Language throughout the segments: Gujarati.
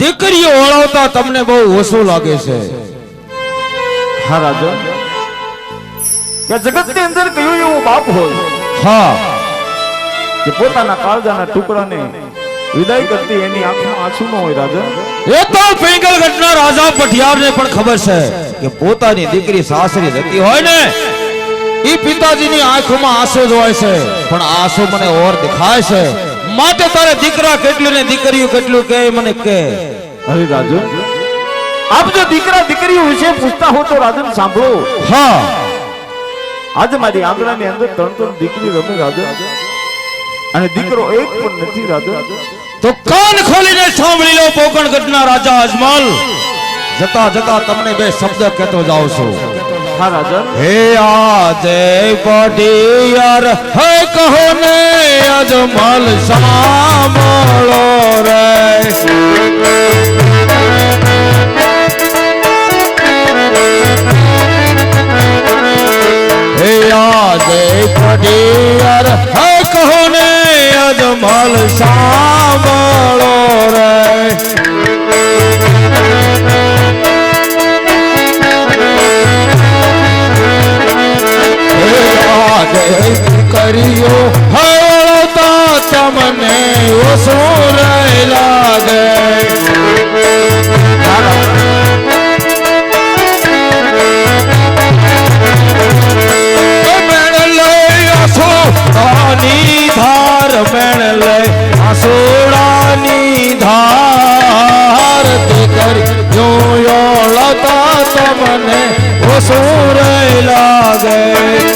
દીકરીઓ ઓળવતા તમને બહુ ઓછું લાગે છે. હા રાજન કે જગતની અંદર કયું એવું બાપ હોય હા. કે પોતાના કાળજાના ટુકડાને વિદાય કરતી એની આંખમાં આંસુ ન હોય રાજા? એ તો પિંગલગઢના રાજા પઠિયારને પણ ખબર છે કે પોતાની દીકરી સાસરી જતી હોય ને એ પિતાજીની આંખોમાં આંસુ જ હોય છે. પણ આંસુ મને ઓર દેખાય છે. માટે તારે દીકરા કેટલું ને દીકરીઓ કેટલું કે મને કે અરે રાજુ આપ જો દીકરા દીકરીઓ વિશે પૂછતા હો તો રાજન સાંભળો. હા. આજે મારી આંગણાની અંદર ત્રણ ત્રણ દીકરી રમે રાજુ. અને દીકરો એક પણ નથી રાજુ. તો કાન ખોલીને સાંભળી લો પોકણગઢના રાજા અજમલ. જતા જતા તમને બે શબ્દ કહેતો જાઉં છું. હા રાજન હે આજે પટિયાર હે કહો ને અજમલ સાંભળો રે. હે આજે પટિયાર હે કહો ને અજમલ સાંભળો રે. કર્યો. હળતા તમને ઓસુર લાગે. ધાર મેણ લઈ આસોડાની ધાર તે કર્યો લતા તમને ઓસુર લાગે.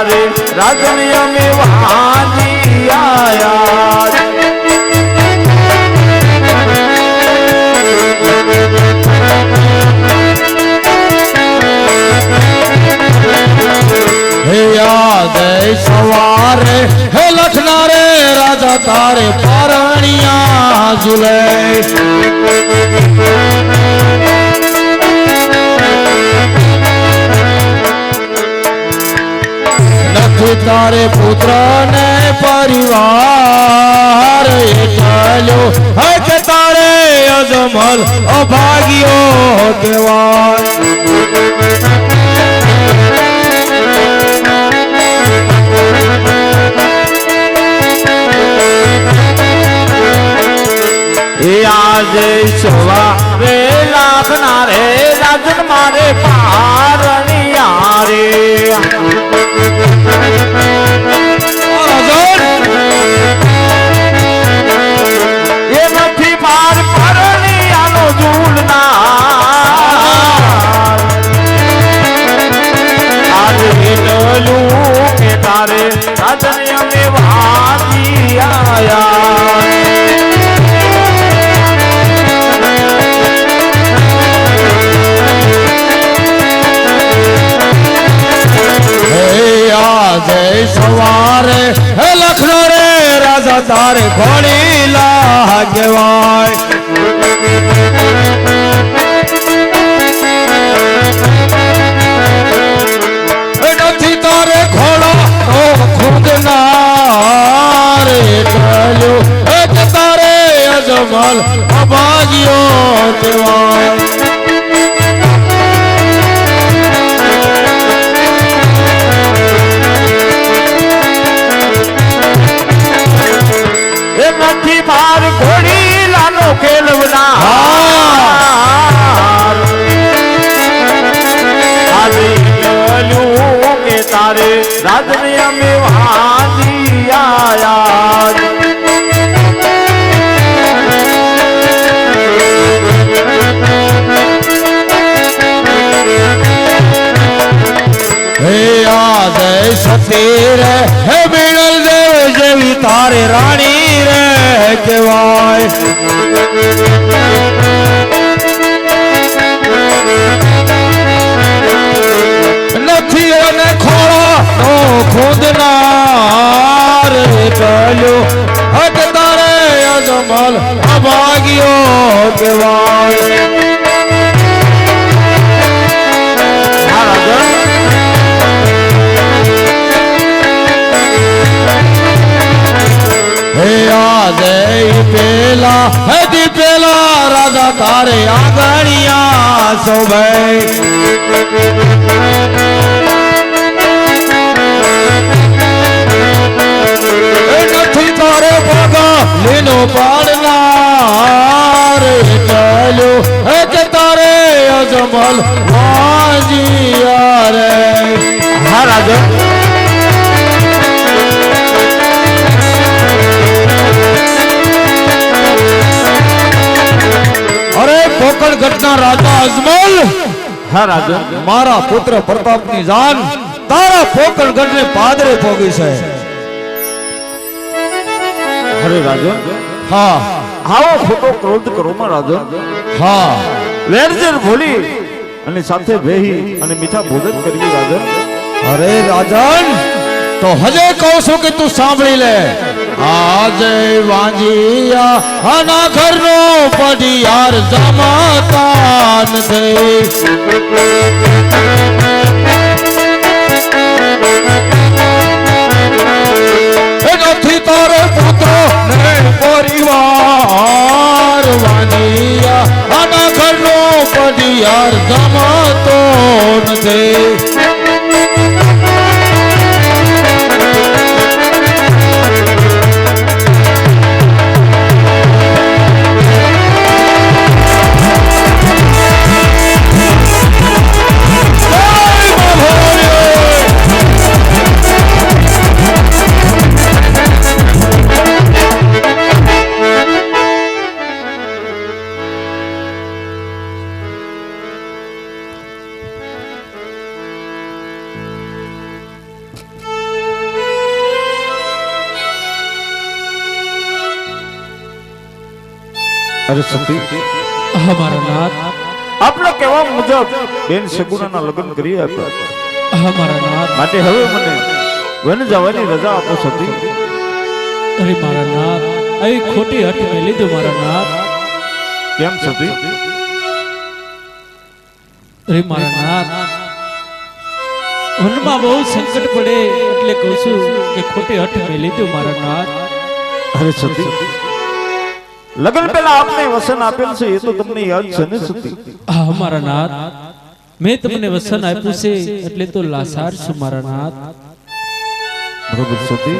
તારે રાજની અમે વાજી તારે પુત્ર ને પરિવાર એટલો હક તારે અજમલ અભાગ્યો કહેવાય. આજે સવારે લાખના રે રાજન મારે પારણિયા રે. તારે ઘોડી લાગવાય કહેવાય નથી અને ખોળો નો ખોદનાર ટલ્યો હક તારે અજમલ અભાગ્યો કહેવાય તારે આગળિયા શોભે નથી તારે પગા લીનો પાડનાર ચાલો હે તારે અજમલ વાજીયા રે. હા પોકળગઢના રાજા અજમલ. હા રાજા. મારા પુત્ર પ્રતાપની જાન તારા પોકળગઢને પાદરે પોગી છે. અરે રાજન હા. આવો ખોટો ક્રોધ કરો માં રાજન હા. વેરજેર ભૂલી અને સાથે બેહી અને મીઠા ભોજન કરીએ રાજન અરે રાજન તો હજે કહું છું કે તું સાંભળી લે. આજે વાંજિયા આના ઘરનો પડિયાર જમાતા નથી એ નથી તારે પુત્રો ને પરિવાર. વાંજિયા પડિયાર જમાતો નથી અરે સતી હમારા નાથ આપના કહેવા મુજબ બેન સગુણાના લગ્ન કરી આપ્યા અમારા નાથ માટે હવે મને વન જવાની રજા આપો સતી. અરે મારા નાથ આવી ખોટી હઠ મેં લીધું મારા નાથ. કેમ સતી? અરે મારા નાથ મનમાં બહુ સંકટ પડે એટલે કહું છું કે ખોટી હઠ મેં લીધું મારા નાથ. અરે સતી લગ્ન પહેલા આપને વસન આપેલ છે એ તો તમને યાદ છે ને સુધી. હા મારા નાથ. મેં તમને વસન આપ્યું છે એટલે તો લાસાર છું મારા નાથ. બરોબર સુધી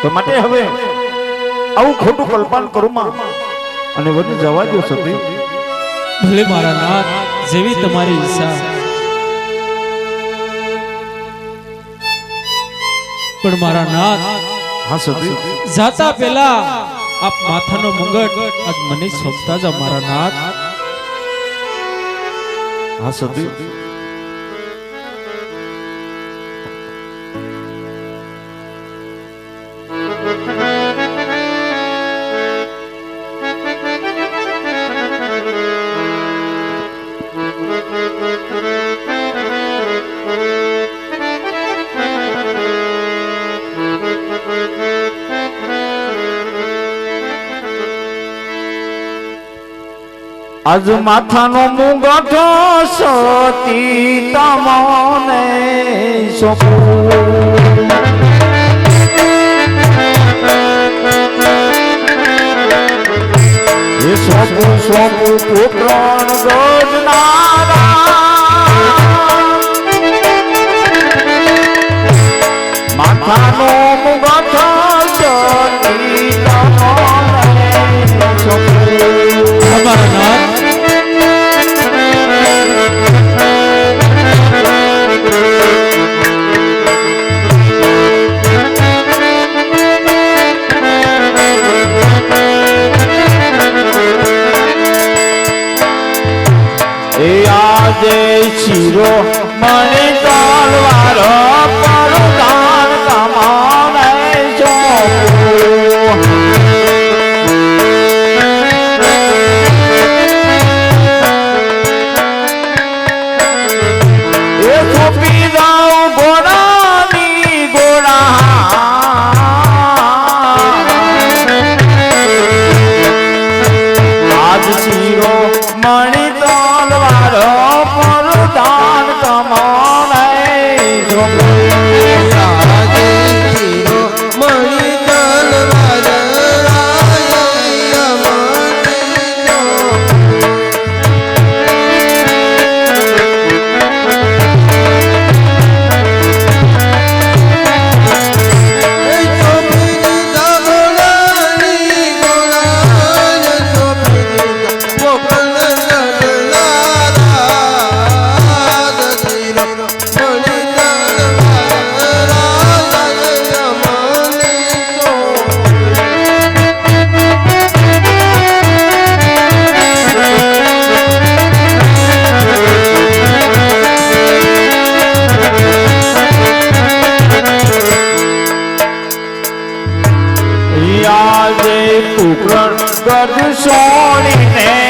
તો માટે હવે આવું ખોટું કલ્પન કરું માં અને વન જવા દો. સતી ભલે મારા નાથ જેવી તમારી ઈચ્છા. પણ મારા નાથ હા સતી જાતા પહેલા આપ માથાનો મુંગટ. આજ મને સોંપતા જ અમારા નાથ. હા સતી આજ માથાનો મુગઠો સતી તમને સોંપું. સોંપું સોંપું પોકરણ ગજનારા માથાનો કુકરણ ગજ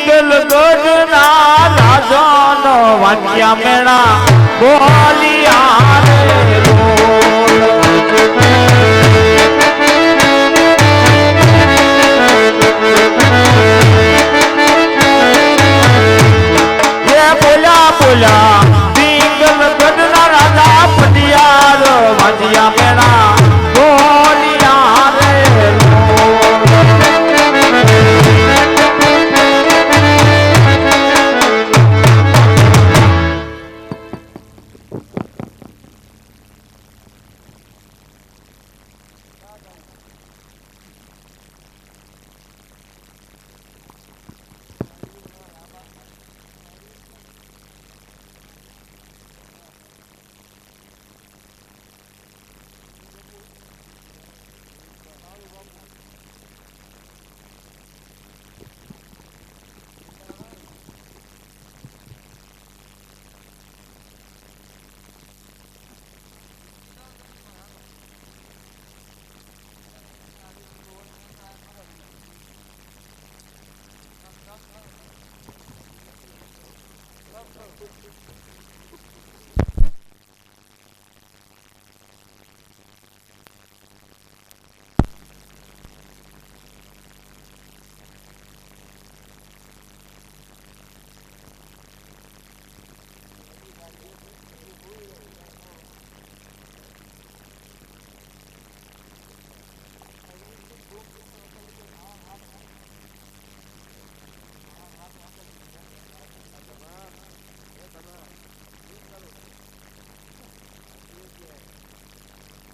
વિઠ્ઠલગઢ ના રાજા નો વાંચ્યા મેળા બોલિયા બોલા. બોલા વિઠ્ઠલગઢ ના રાજા પટિયાર વાંચ્યા